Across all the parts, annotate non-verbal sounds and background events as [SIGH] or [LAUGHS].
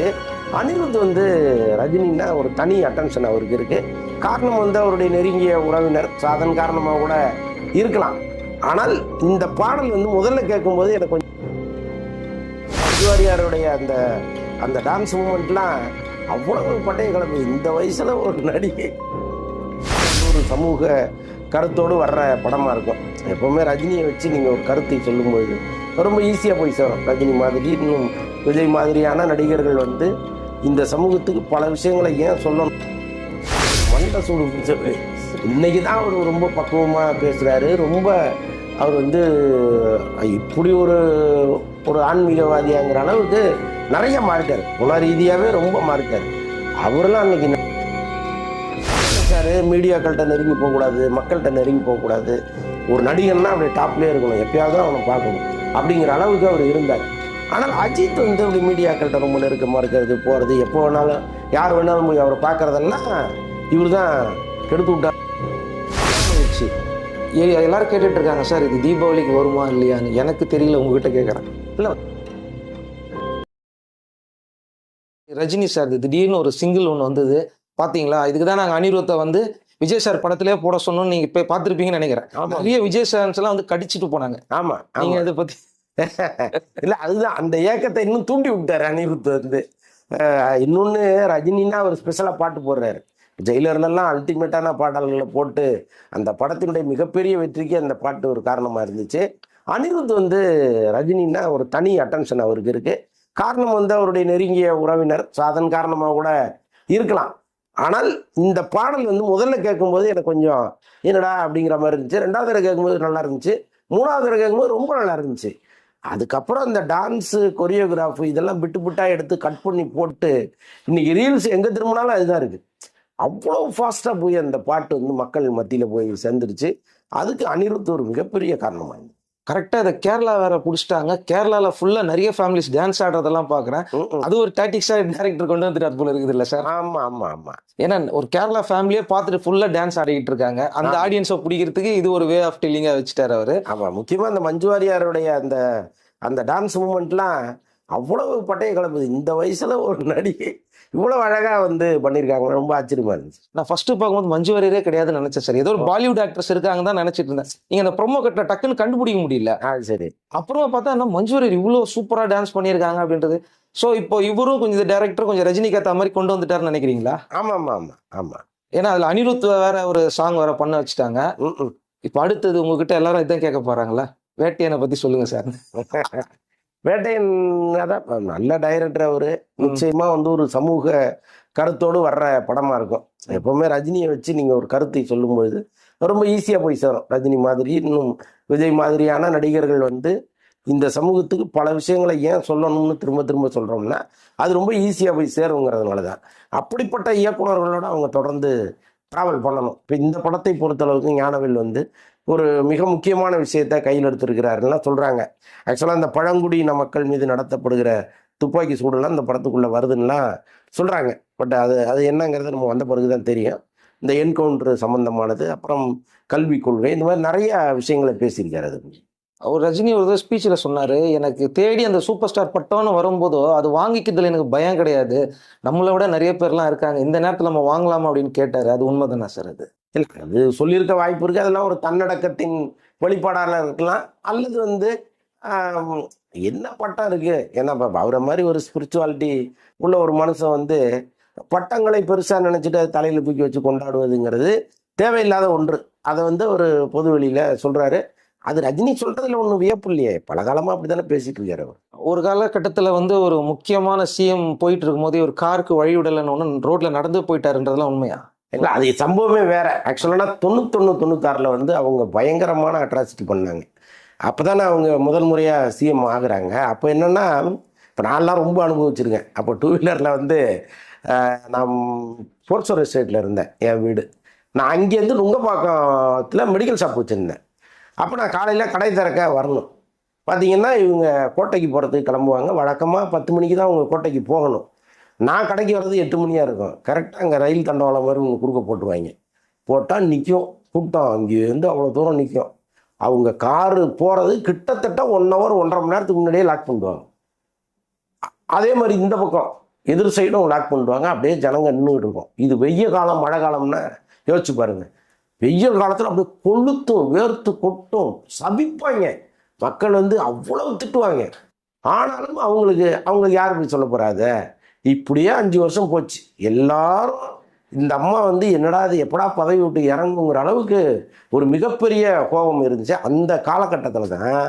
இருந்துச்சு அனிருத் வந்து ரஜினின்னா ஒரு தனி அட்டென்ஷன் அவருக்கு இருக்குது காரணம் வந்து அவருடைய நெருங்கிய உறவினர். சாதன் காரணமாக கூட இருக்கலாம். ஆனால் இந்த பாடல் வந்து முதல்ல கேட்கும்போது எனக்கு கொஞ்சம் அஜுவாரியாருடைய அந்த அந்த டான்ஸ் மூமெண்ட்லாம் அவ்வளவு பட்டைய கலப்பு. இந்த வயசில் ஒரு நடிகை ஒரு சமூக கருத்தோடு வர்ற படமாக இருக்கும். எப்போவுமே ரஜினியை வச்சு நீங்கள் ஒரு கருத்தை சொல்லும்போது ரொம்ப ஈஸியாக போய் சேரும். ரஜினி மாதிரி இன்னும் விஜய் மாதிரியான நடிகர்கள் வந்து இந்த சமூகத்துக்கு பல விஷயங்களை ஏன் சொல்லணும்? மண்டை சூடு இன்னைக்கு தான் அவர் ரொம்ப பக்குவமாக பேசுகிறாரு ரொம்ப அவர் வந்து இப்படி ஒரு ஒரு ஆன்மீகவாதியாங்கிற அளவுக்கு நிறைய மாறிட்டார். குண ரீதியாகவே ரொம்ப மாறிட்டார். அவரெல்லாம் அன்னைக்கு சார் மீடியாக்கள்கிட்ட நெருங்கி போகக்கூடாது மக்கள்கிட்ட நெருங்கி போகக்கூடாது. ஒரு நடிகன்னா அப்படி டாப்லேயே இருக்கணும். எப்பயாவது அவனை பார்க்கணும். அப்படிங்கிற அளவுக்கு அவர் இருந்தார். ஆனால் அஜித் வந்து அப்படி மீடியாக்கள்கிட்ட ரொம்ப நெருக்கமாக இருக்கிறது போகிறது எப்போ வேணாலும் யார் வேணாலும் போய் அவரை பார்க்கறதெல்லாம் இவர் தான் கெடுத்து விட்டார். எல்லாரும் கேட்டுட்டு இருக்காங்க. சார் இது தீபாவளிக்கு வருமா இல்லையான்னு எனக்கு தெரியல உங்ககிட்ட கேட்குறேன் இல்லை. ரஜினி சார் இது திடீர்னு ஒரு சிங்கிள் ஒன்று வந்தது. பாத்தீங்களா? இதுக்கு தான் நாங்கள் அனிருத்தை வந்து விஜய் சார் படத்திலே போட சொன்னோம்னு நீங்க இப்போ பார்த்துருப்பீங்கன்னு நினைக்கிறேன். நிறைய விஜய் சார்ஸ் எல்லாம் வந்து கடிச்சிட்டு போனாங்க. ஆமாம் நீங்க ஆமாம் இதை பத்தி இல்லை அதுதான். அந்த ஏக்கத்தை இன்னும் தூண்டி விட்டார் அனிருத் வந்து. இன்னொன்னு ரஜினின்னா அவர் ஸ்பெஷலாக பாட்டு போடுறாரு. ஜெயிலர்லாம் அல்டிமேட்டான பாடல்களை போட்டு அந்த படத்தினுடைய மிகப்பெரிய வெற்றிக்கு அந்த பாட்டு ஒரு காரணமாக இருந்துச்சு. அனிருத் வந்து ரஜினின்னா ஒரு தனி அட்டென்ஷன் அவருக்கு இருக்கு. காரணம் வந்து அவருடைய நெருங்கிய உறவினர். ஸோ அதன் காரணமாக கூட இருக்கலாம். ஆனால் இந்த பாடல் வந்து முதல்ல கேட்கும்போது எனக்கு கொஞ்சம் என்னடா? அப்படிங்கிற மாதிரி இருந்துச்சு. ரெண்டாவது தடவை கேட்கும்போது நல்லா இருந்துச்சு. மூணாவது தடவை கேட்கும்போது ரொம்ப நல்லா இருந்துச்சு. அதுக்கப்புறம் இந்த டான்ஸு கொரியோகிராஃபி இதெல்லாம் விட்டு விட்டா எடுத்து கட் பண்ணி போட்டு இன்னைக்கு ரீல்ஸ் எங்கே திரும்பினாலும் அதுதான் இருக்குது அவ்வளோ ஃபாஸ்ட்டாக போய் அந்த பாட்டு வந்து மக்கள் மத்தியில் போய் சேர்ந்துருச்சு. அதுக்கு அனிருத் ஒரு மிகப்பெரிய காரணமாக இருந்தது கரெக்டா இதை கேரளா வேற புடிச்சிட்டாங்க. கேரளால ஃபுல்லா நிறைய ஃபேமிலிஸ் டான்ஸ் ஆடுறதெல்லாம் பாக்குறேன். அது ஒரு டாட்டிக்ஸா டேரக்டர் கொண்டு வந்துட்டு போல இருக்குது இல்ல சார் ஆமாம் ஆமாம் ஆமாம் ஏன்னா ஒரு கேரளா ஃபேமிலியே பார்த்துட்டு ஃபுல்லா டான்ஸ் ஆடிக்கிட்டு இருக்காங்க. அந்த. ஆடியன்ஸை பிடிக்கிறதுக்கு இது ஒரு வே ஆஃப் டெல்லிங்கா வச்சுட்டாரு அவரு. ஆமாம் முக்கியமாக அந்த மஞ்சு வாரியாருடைய அந்த அந்த டான்ஸ் மூமெண்ட்லாம் அவ்வளவு பட்டைய கலப்புது. இந்த வயசுல ஒரு நடிகை இவ்வளோ அழகாக வந்து பண்ணியிருக்காங்க ரொம்ப ஆச்சரியமா இருந்துச்சு. நான் ஃபர்ஸ்ட் பார்க்கும்போது மஞ்சு வாரியரே கிடையாதுன்னு நினைச்சேன் சார். ஏதோ ஒரு பாலிவுட் ஆக்ட்ரஸ் இருக்காங்க தான் நினைச்சிட்டு இருந்தேன். நீங்க அந்த ப்ரொமோ கட்ட டக்குன்னு கண்டுபிடிக்க முடியல. ஆ சரி. அப்புறமா பார்த்தா என்ன மஞ்சு வாரியர் இவ்வளோ சூப்பரா டான்ஸ் பண்ணியிருக்காங்க அப்படின்றது. ஸோ இப்போ இவரும் கொஞ்சம் டேரக்டர் கொஞ்சம் ரஜினிக்கு ஏற்ற மாதிரி கொண்டு வந்துட்டாருன்னு நினைக்கிறீங்களா? ஆமாம் ஆமாம் ஆமாம் ஆமாம் ஏன்னா அதுல அனிருத் வேற ஒரு சாங் வேற பண்ண வச்சுட்டாங்க. இப்போ அடுத்தது உங்ககிட்ட எல்லாரும் இதான் கேட்க போறாங்களா வேட்டையனை பத்தி சொல்லுங்க சார். [LAUGHS] வேட்டையன் அதான் நல்ல டைரக்டர் அவரு. நிச்சயமா வந்து ஒரு சமூக கருத்தோடு வர்ற படமா இருக்கும். எப்பவுமே ரஜினியை வச்சு நீங்க ஒரு கருத்தை சொல்லும்பொழுது ரொம்ப ஈஸியா போய் சேரும். ரஜினி மாதிரி இன்னும் விஜய் மாதிரியான நடிகர்கள் வந்து இந்த சமூகத்துக்கு பல விஷயங்களை ஏன் சொல்லணும்னு திரும்ப திரும்ப சொல்றோம்னா அது ரொம்ப ஈஸியா போய் சேருங்கிறதுனால தான் அப்படிப்பட்ட இயக்குனர்களோட அவங்க தொடர்ந்து ட்ராவல் பண்ணணும். இப்போ இந்த படத்தை பொறுத்தளவுக்கு ஞானவேல் வந்து ஒரு மிக முக்கியமான விஷயத்தை கையில் எடுத்திருக்கிறாருன்னா சொல்கிறாங்க ஆக்சுவலாக இந்த பழங்குடியின மக்கள் மீது நடத்தப்படுகிற துப்பாக்கி சூடெல்லாம் இந்த படத்துக்குள்ளே வருதுன்னுலாம் சொல்கிறாங்க பட் அது அது என்னங்கிறது நம்ம வந்த பிறகு தான் தெரியும். இந்த என்கவுண்டர் சம்மந்தமானது அப்புறம் கல்விக் கொள்கை இந்த மாதிரி நிறையா விஷயங்களை பேசியிருக்காரு அது. அவர் ரஜினி ஒரு ஸ்பீச்சில் சொன்னார் எனக்கு தேடி அந்த சூப்பர் ஸ்டார் பட்டம்னு வரும்போதோ அது வாங்கிக்கிறதுல எனக்கு பயம் கிடையாது. நம்மளை விட நிறைய பேர்லாம் இருக்காங்க. இந்த நேரத்தில் நம்ம வாங்கலாமா? அப்படின்னு கேட்டார். அது உண்மைதானா சார் அது? இல்லை அது சொல்லியிருக்க வாய்ப்பு இருக்குது அதெல்லாம் ஒரு தன்னடக்கத்தின் வெளிப்பாடாக இருக்கலாம். அல்லது வந்து என்ன பட்டம் இருக்குது ஏன்னா இப்போ அவரை மாதிரி ஒரு ஸ்பிரிச்சுவாலிட்டி உள்ள ஒரு மனுஷன் வந்து பட்டங்களை பெருசாக நினச்சிட்டு அது தலையில் தூக்கி வச்சு கொண்டாடுவதுங்கிறது தேவையில்லாத ஒன்று. அதை வந்து ஒரு பொது வெளியில் சொல்கிறாரு அது ரஜினி சொல்கிறதுல ஒன்றும் வியப்பு இல்லையே பல காலமாக அப்படி தானே பேசிட்டு இருக்காரு அவர். ஒரு காலகட்டத்தில் வந்து ஒரு முக்கியமான சிஎம் போயிட்டு இருக்கும்போது ஒரு காருக்கு வழி விடலைன்னு ஒன்று ரோட்ல நடந்து போயிட்டாருன்றதுலாம் உண்மையா? இல்லை அது சம்பவமே வேற. ஆக்சுவலாக தொண்ணூத்தொன்று தொண்ணூத்தாறில் வந்து அவங்க பயங்கரமான அட்ராசிட்டி பண்ணாங்க. அப்போ தானே அவங்க முதல் முறையாக சிஎம் ஆகுறாங்க. அப்போ என்னென்னா இப்போ நான்லாம் ரொம்ப அனுபவிச்சிருக்கேன். அப்போ டூ வீலரில் வந்து நான் போர்ட்ஸோர் எஸ்டேட்டில் இருந்தேன் என் வீடு. நான் அங்கேருந்து நுங்கப்பாக்கத்தில் மெடிக்கல் ஷாப் வச்சுருந்தேன். அப்போ நான் காலையில் கடை திறக்க வரணும். பார்த்தீங்கன்னா இவங்க கோட்டைக்கு போகிறதுக்கு கிளம்புவாங்க. வழக்கமாக பத்து மணிக்கு தான் அவங்க கோட்டைக்கு போகணும். நான் கடைக்கு வர்றது எட்டு மணியாக இருக்கும். கரெக்டாக அங்கே ரயில் தண்டவாளம் மாதிரி இவங்க குறுக்க போட்டுருவாங்க. போட்டால் நிற்கும் கூட்டம் அங்கேருந்து அவ்வளோ தூரம் நிற்கும் அவங்க காரு போகிறது கிட்டத்தட்ட ஒன் ஹவர் ஒன்றரை மணி நேரத்துக்கு முன்னாடியே லாக் பண்ணிடுவாங்க. அதே மாதிரி இந்த பக்கம் எதிர் சைடும் லாக் பண்ணிடுவாங்க. அப்படியே ஜனங்க நின்றுட்டு இருக்கும். இது வெய்ய காலம் மழை காலம்னா யோசிச்சு பாருங்க. வெயில் காலத்தில் அப்படியே கொளுத்தும் வேர்த்து கொட்டும் சபிப்பாங்க. மக்கள் வந்து அவ்வளவு திட்டுவாங்க. ஆனாலும் அவங்களுக்கு அவங்களுக்கு யார் போய் சொல்ல போறாத இப்படியே அஞ்சு வருஷம் போச்சு. எல்லாரும் இந்த அம்மா வந்து என்னடா இது எப்படா பதவி விட்டு இறங்குங்கிற அளவுக்கு ஒரு மிகப்பெரிய கோபம் இருந்துச்சு. அந்த காலகட்டத்தில் தான்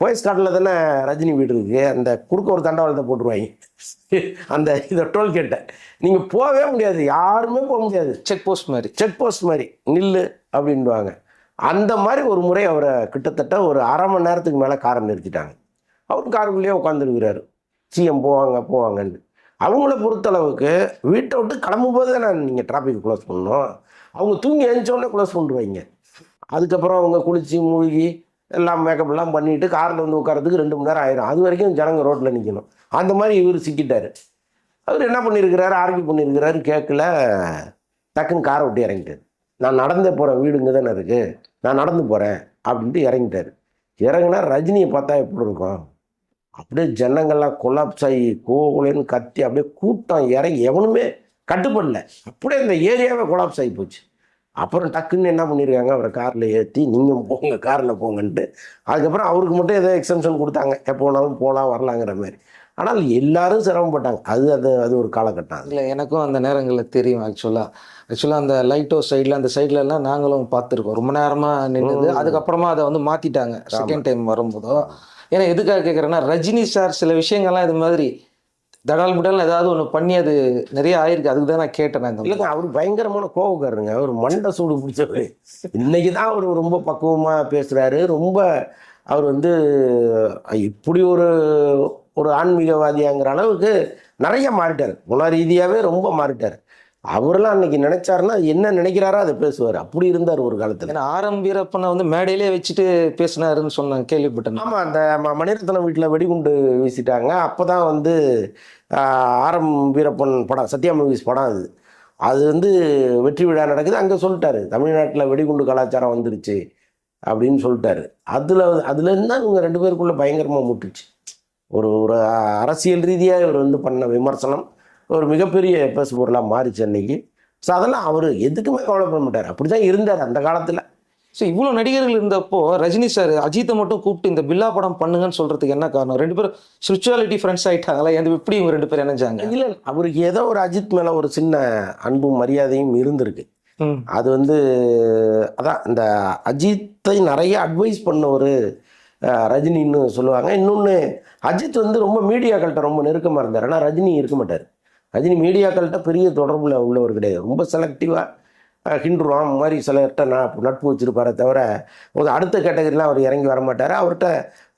போயஸ் காட்டில் தானே ரஜினி வீடு இருக்கு. அந்த குறுக்க ஒரு தண்டவாளத்தை போட்டுருவாங்க. அந்த இதை டோல்கேட்டை நீங்கள் போகவே முடியாது. யாருமே போக முடியாது. செக் போஸ்ட் மாதிரி. செக் போஸ்ட் மாதிரி. நில்லு அப்படின்வாங்க அந்த மாதிரி ஒரு முறை அவரை கிட்டத்தட்ட ஒரு அரை மணி நேரத்துக்கு மேலே காரை நிறுத்திட்டாங்க. அவரும் காருக்குள்ளேயே உட்காந்துருக்கிறாரு சிஎம் போவாங்க போவாங்கன்னு. அவங்கள பொறுத்தளவுக்கு வீட்டை விட்டு கிளம்பும் போது தான் நீங்கள் டிராஃபிக் க்ளோஸ் பண்ணணும். அவங்க தூங்கி எழுந்தோடனே க்ளோஸ் பண்ணிடுவாங்க. அதுக்கப்புறம் அவங்க குளித்து மூழ்கி எல்லாம் மேக்கப் எல்லாம் பண்ணிட்டு காரில் வந்து உட்காரத்துக்கு ரெண்டு மணி நேரம் ஆயிரும். அது வரைக்கும் ஜனங்க ரோட்டில் நிற்கணும் அந்த மாதிரி இவர் சிக்கிட்டார். அவர் என்ன பண்ணியிருக்கிறாரு ஆர்கியூ பண்ணியிருக்கிறாரு கேட்கல டக்குன்னு காரை விட்டு இறங்கிட்டாரு. நான் நடந்தே போகிறேன் வீடு இங்கே தானே இருக்குது நான் நடந்து போகிறேன் அப்படின்ட்டு இறங்கிட்டாரு. இறங்குனா ரஜினியை பார்த்தா எப்படி இருக்கும்? அப்படியே ஜனங்கள்லாம் கொலாப்ஸ் ஆகி கோகுலேன்னு கத்தி அப்படியே கூட்டம் இறங்கி எவனுமே கட்டுப்படல. அப்படியே இந்த ஏரியாவே கொலாப்ஸ் ஆகி போச்சு. அப்புறம் டக்குன்னு என்ன பண்ணியிருக்காங்க அவரை காரில் ஏற்றி நீங்கள் போங்க காரில் போங்கன்ட்டு. அதுக்கப்புறம் அவருக்கு மட்டும் ஏதோ எக்ஸம்ஷன் கொடுத்தாங்க. எப்போ வேணாலும் போகலாம் வரலாங்கிற மாதிரி. ஆனால் எல்லாரும் சிரமப்பட்டாங்க. அது அது அது ஒரு காலகட்டம். இல்லை எனக்கும் அந்த நேரங்களில் தெரியும் ஆக்சுவலாக ஆக்சுவலாக அந்த லைட் ஹவுஸ் சைடில் அந்த சைட்ல எல்லாம் நாங்களும் பார்த்துருக்கோம். ரொம்ப நேரமாக நின்றுது. அதுக்கப்புறமா அதை வந்து மாற்றிட்டாங்க செகண்ட் டைம் வரும்போதோ. ஏன்னா எதுக்காக கேட்குறேன்னா ரஜினி சார் சில விஷயங்கள்லாம் இது மாதிரி தடால் புடால் ஏதாவது ஒன்று பண்ணி அது நிறைய ஆயிருக்கு. அதுக்கு தான் நான் கேட்டேன் நான் இல்லைங்க அவர் பயங்கரமான கோவக்காரருங்க. அவர் மண்டை சூடு பிடிச்சவர். இன்னைக்கு தான் அவர் ரொம்ப பக்குவமாக பேசுகிறாரு ரொம்ப அவர் வந்து இப்படி ஒரு ஒரு ஆன்மீகவாதியாங்கிற அளவுக்கு நிறைய மாறிட்டார். குண ரீதியாகவே ரொம்ப மாறிட்டார். அவரெல்லாம் அன்னைக்கு நினைச்சாருன்னா என்ன நினைக்கிறாரோ அதை பேசுவார். அப்படி இருந்தார் ஒரு காலத்தில். ஏன்னா ஆரம் வீரப்பனை வந்து மேடையிலே வச்சுட்டு பேசினாருன்னு சொன்னேன் கேள்விப்பட்டேன். ஆமாம் அந்த மணிரத்னம் வீட்டில் வெடிகுண்டு வீசிட்டாங்க. அப்போ தான் வந்து ஆரம் வீரப்பன் படம் சத்யா மூவிஸ் படம் அது. அது வந்து வெற்றி விழா நடக்குது. அங்கே சொல்லிட்டாரு தமிழ்நாட்டில் வெடிகுண்டு கலாச்சாரம் வந்துருச்சு அப்படின்னு சொல்லிட்டாரு. அதில் அதுலேருந்து தான் இவங்க ரெண்டு பேருக்குள்ள பயங்கரமாக முட்டுச்சு. ஒரு ஒரு அரசியல் ரீதியாக இவர் வந்து பண்ண விமர்சனம். ஒரு மிகப்பெரிய பேசு பொருளாக மாறிச்சு அன்னைக்கு. ஸோ அதெல்லாம் அவர் எதுக்குமே கவலைப்பட மாட்டார். அப்படி தான் இருந்தார் அந்த காலத்தில். ஸோ இவ்வளோ நடிகர்கள் இருந்தப்போ ரஜினி சார் அஜித்தை மட்டும் கூப்பிட்டு இந்த பில்லா படம் பண்ணுங்கன்னு சொல்றதுக்கு என்ன காரணம்? ரெண்டு பேரும் ஸ்பிரிச்சுவாலிட்டி ஃப்ரெண்ட்ஸ் ஆயிட்டாங்களா எந்த எப்படி இவங்க ரெண்டு பேரும் இணைஞ்சாங்க? இல்லை அவருக்கு ஏதோ ஒரு அஜித் மேலே ஒரு சின்ன அன்பும் மரியாதையும் இருந்திருக்கு. அது வந்து அதான் இந்த அஜித்தை நிறைய அட்வைஸ் பண்ண ஒரு ரஜினின்னு சொல்லுவாங்க. இன்னொன்று அஜித் வந்து ரொம்ப மீடியாக்கள்கிட்ட ரொம்ப நெருக்கமாக இருந்தார். ஆனால் ரஜினி இருக்க மாட்டார். ரஜினி மீடியாக்கள்கிட்ட பெரிய தொடர்பில் உள்ளவர் கிடையாது. ரொம்ப செலக்டிவாக ஹிண்டுருவான் மாதிரி சிலர்கிட்ட நான் நட்பு வச்சிருப்பாரே தவிர ஒரு அடுத்த கேட்டகரிலாம் அவர் இறங்கி வர மாட்டார். அவர்கிட்ட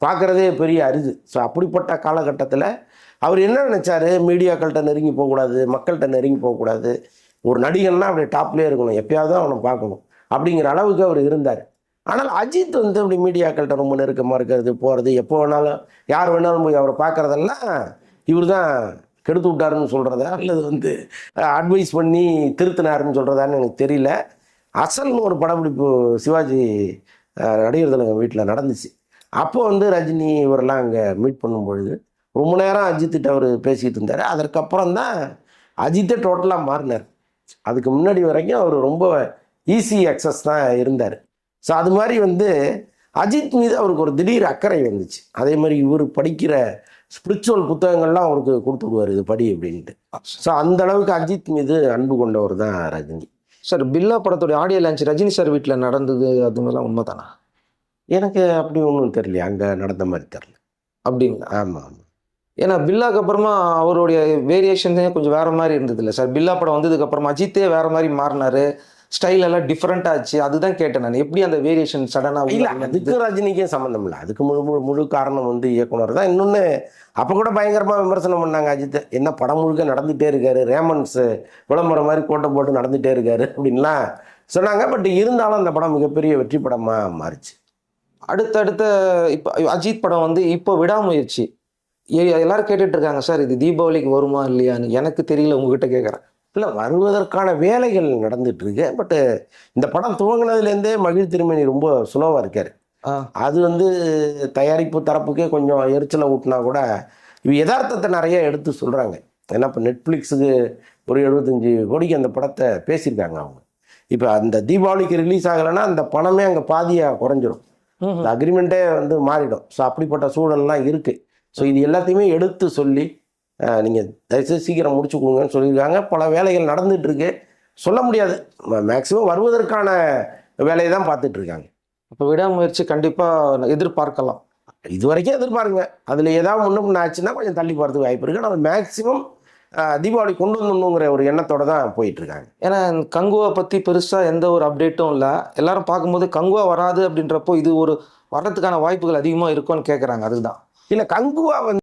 பார்க்குறதே பெரிய அரிது. ஸோ அப்படிப்பட்ட காலகட்டத்தில் அவர் என்ன நினச்சாரு? மீடியாக்கள்கிட்ட நெருங்கி போகக்கூடாது மக்கள்கிட்ட நெருங்கி போகக்கூடாது. ஒரு நடிகன்னா அப்படி டாப்லேயே இருக்கணும். எப்பயாவது அவனை பார்க்கணும். அப்படிங்கிற அளவுக்கு அவர் இருந்தார். ஆனால் அஜித் வந்து அப்படி மீடியாக்கள்கிட்ட ரொம்ப நெருக்கமாக இருக்கிறது போகிறது எப்போ வேணாலும் யார் வேணாலும் போய் அவரை பார்க்குறதெல்லாம் இவர் தான் கெடுத்து விட்டாருன்னு சொல்கிறதா அல்லது வந்து அட்வைஸ் பண்ணி திருத்தினாருன்னு சொல்கிறதான்னு எனக்கு தெரியல. அசல்னு ஒரு படப்பிடிப்பு சிவாஜி நடிகர் திலகம் வீட்டில் நடந்துச்சு. அப்போ வந்து ரஜினி இவரெல்லாம் அங்கே மீட் பண்ணும் பொழுது ரொம்ப நேரம் அஜித்திட்ட அவர் பேசிக்கிட்டு இருந்தார். அதற்கப்புறம் தான் அஜித்தே டோட்டலாக மாறினார். அதுக்கு முன்னாடி வரைக்கும் அவர் ரொம்ப ஈஸி அக்சஸ் தான் இருந்தார். ஸோ அது மாதிரி வந்து அஜித் மீது அவருக்கு ஒரு திடீர் அக்கறை வந்துச்சு. அதே மாதிரி இவர் படிக்கிற ஸ்பிரிச்சுவல் புத்தகங்கள்லாம் அவருக்கு கொடுத்து விடுவார் இது படி அப்படின்ட்டு. ஸோ அந்த அளவுக்கு அஜித் மீது அன்பு கொண்டவர் தான் ரஜினி. சார் பில்லா படத்தோட ஆடியோ லான்ச் ரஜினி சார் வீட்டில் நடந்தது அதுமெல்லாம் உண்மைதானா? எனக்கு அப்படி ஒன்றும் தெரியல அங்கே நடந்த மாதிரி தெரியல. அப்படிங்களா? ஆமாம் ஆமாம் ஏன்னா பில்லாக்கு அப்புறமா அவருடைய வேரியேஷன்ஸே கொஞ்சம் வேற மாதிரி இருந்தது இல்லை சார் பில்லா படம் வந்ததுக்கு அப்புறமா அஜித்தே வேற மாதிரி மாறினாரு. ஸ்டைல் எல்லாம் டிஃப்ரெண்ட் ஆச்சு. அதுதான் கேட்டேன் நான். எப்படி அந்த வேரியேஷன் சடனாக இல்லை அதுக்கும் ரஜினிக்கும் சம்மந்தம் இல்லை. அதுக்கு முழு முழு முழு காரணம் வந்து இயக்குனர் தான். இன்னொன்று அப்போ கூட பயங்கரமாக விமர்சனம் பண்ணாங்க அஜித் என்ன படம் முழுக்க நடந்துகிட்டே இருக்காரு. ரேமன்ஸ் விளம்பரம் மாதிரி கோட்டை போட்டு நடந்துகிட்டே இருக்காரு அப்படின்லாம் சொன்னாங்க. பட் இருந்தாலும் அந்த படம் மிகப்பெரிய வெற்றி படமாக மாறிச்சு. அடுத்தடுத்த இப்போ அஜித் படம் வந்து இப்போ விடாமுயற்சி. எல்லாரும் கேட்டுட்டு இருக்காங்க சார் இது தீபாவளிக்கு வருமா இல்லையான்னு? எனக்கு தெரியல உங்ககிட்ட கேட்குறேன் இல்லை வருவதற்கான வேலைகள் நடந்துட்டு இருக்கு பட்டு இந்த படம் துவங்கினதுலேருந்தே மகிழ் திருமணி ரொம்ப சுலவாக இருக்கார். அது வந்து தயாரிப்பு தரப்புக்கே கொஞ்சம் எரிச்சலை ஊட்டினா கூட இவ யதார்த்தத்தை நிறைய எடுத்து சொல்கிறாங்க ஏன்னா இப்போ நெட்ஃப்ளிக்ஸுக்கு ஒரு எழுபத்தஞ்சி கோடிக்கு அந்த படத்தை பேசியிருக்காங்க அவங்க. இப்போ அந்த தீபாவளிக்கு ரிலீஸ் ஆகலைன்னா அந்த பணமே அங்கே பாதியாக குறைஞ்சிரும். அக்ரிமெண்ட்டே வந்து மாறிடும். ஸோ அப்படிப்பட்ட சூழல்லாம் இருக்குது ஸோ இது எல்லாத்தையுமே எடுத்து சொல்லி நீங்கள் தயவுசெய்து சீக்கிரம் முடிச்சு கொடுங்கன்னு சொல்லியிருக்காங்க. பல வேலைகள் நடந்துட்டு இருக்கு சொல்ல முடியாது. மேக்ஸிமம் வருவதற்கான வேலையை தான் பார்த்துட்டு இருக்காங்க அப்ப விடாமுயற்சி கண்டிப்பா எதிர்பார்க்கலாம். இது வரைக்கும் எதிர்பாருங்க. அதில் ஏதாவது பின்ன ஆச்சுன்னா கொஞ்சம் தள்ளி போகிறதுக்கு வாய்ப்பு இருக்குது ஆனால் மேக்ஸிமம் தீபாவளி கொண்டு வந்துடணுங்கிற ஒரு எண்ணத்தோட தான் போயிட்டு இருக்காங்க ஏன்னா கங்குவா பத்தி பெருசா எந்த ஒரு அப்டேட்டும் இல்லை. எல்லாரும் பார்க்கும்போது கங்குவா வராது அப்படின்றப்போ இது ஒரு வர்றதுக்கான வாய்ப்புகள் அதிகமா இருக்கும்னு கேட்குறாங்க அதுதான் இல்லை கங்குவா வந்து